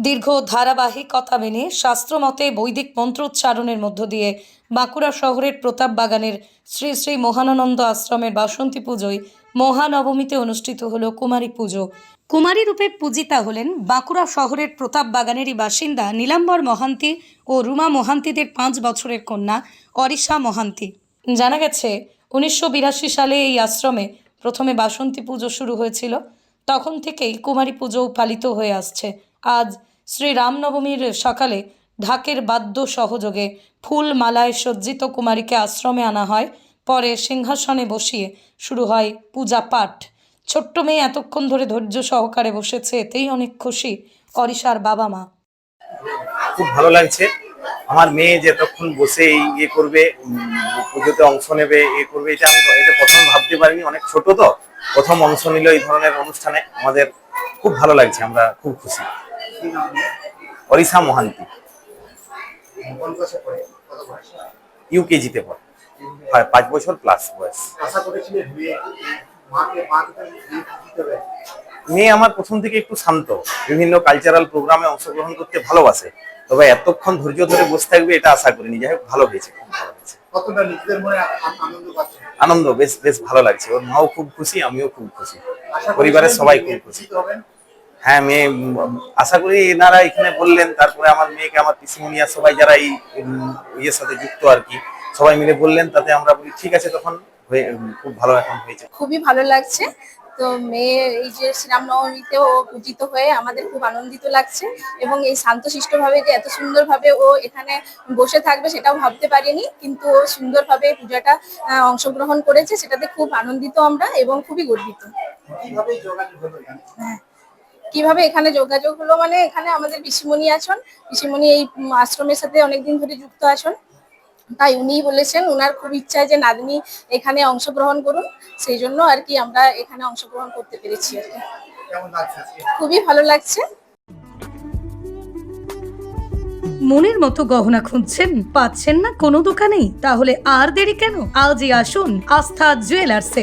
দীর্ঘ ধারাবাহিকতা মেনে শাস্ত্রমতে বৈদিক মন্ত্রোচ্চারণের মধ্য দিয়ে বাঁকুড়া শহরের প্রতাপ বাগানের শ্রী শ্রী মহানানন্দ আশ্রমের বাসন্তী পুজোয় মহানবমীতে অনুষ্ঠিত হল কুমারী পুজো। কুমারী রূপে পূজিতা হলেন বাঁকুড়া শহরের প্রতাপ বাগানেরই বাসিন্দা নীলাম্বর মহান্তি ও রুমা মহান্তিদের পাঁচ বছরের কন্যা অরিশা মহান্তি। জানা গেছে, উনিশশো বিরাশি সালে এই আশ্রমে প্রথমে বাসন্তী পুজো শুরু হয়েছিল। তখন থেকেই কুমারী পুজো পালিত হয়ে আসছে। আজ শ্রী রামনবমীর সকালে ঢাকের বাদ্য সহযোগে ফুল মালায় সজ্জিত কুমারীকে আশ্রমে আনা হয়। পরে সিংহাসনে বসিয়ে শুরু হয় পূজা পাঠ। ছোট্ট মেয়ে এতক্ষণ ধরে ধৈর্য সহকারে বসেছে, এতেই অনেক খুশি অরিশার বাবা মা। খুব ভালো লাগছে। আমার মেয়ে যে এতক্ষণ বসে ইয়ে করবে পুজোতে অংশ নেবে এ করবে, এটা আমি এটা প্রথম ভাবতে পারিনি। অনেক ছোট তো। প্রথম অংশ নিল এই ধরনের অনুষ্ঠানে। আমাদের খুব ভালো লাগছে, আমরা খুব খুশি। অরিশা মহান্তি। ইউকেজিতে পড়ে। হয়, পাঁচ বছর প্লাস বয়স। মেয়ে আমার প্রথম থেকে একটু শান্ত। বিভিন্ন কালচারাল প্রোগ্রামে অংশগ্রহণ করতে ভালোবাসে। তবে এতক্ষণ ধৈর্য ধরে বসে থাকবে এটা আশা করিনি। যাই হোক, ভালো হয়েছে, খুব ভালো হয়েছে। আনন্দ, বেশ বেশ ভালো লাগছে। ওর মাও খুব খুশি, আমিও খুব খুশি। পরিবারের সবাই খুব খুশি। হ্যাঁ মেয়ে আশা করি এনারা এখানে বললেন তারপরে আমার মেয়েকে আমার পিসিমনিয়া সবাই যারা এই ইয়ের সাথে যুক্ত আর কি সবাই মিলে বললেন তাতে আমরা বলি ঠিক আছে তখন হয়ে খুব ভালো এখন হয়েছে। খুবই ভালো লাগছে। তো মেয়ে এই যে শ্রীরামনবমীতেও পূজিত হয়ে আমাদের খুব আনন্দিত লাগছে এবং এই শান্তশিষ্টভাবে যে এত সুন্দরভাবে ও এখানে বসে থাকবে সেটাও ভাবতে পারিনি কিন্তু ও সুন্দরভাবে পূজাটা অংশগ্রহণ করেছে সেটাতে খুব আনন্দিত আমরা এবং খুবই গর্বিত। এখানে কীভাবে এখানে যোগাযোগ হলো মানে এখানে আমাদের পিসিমণি আছেন। পিসিমণি এই আশ্রমের সাথে অনেকদিন ধরে যুক্ত আছেন। তাই উনিই বলেছেন ওনার খুব ইচ্ছা যে নাতনি এখানে অংশগ্রহণ করুন। সেই জন্য আর কি আমরা এখানে অংশগ্রহণ করতে পেরেছি আর কি। কেমন লাগছে খুবই ভালো লাগছে। মনের মতো গহনা খুঁজছেন পাচ্ছেন না কোনো দোকানেই? তাহলে আর দেরি কেন? আজই আসুন আস্থা জুয়েলার্সে।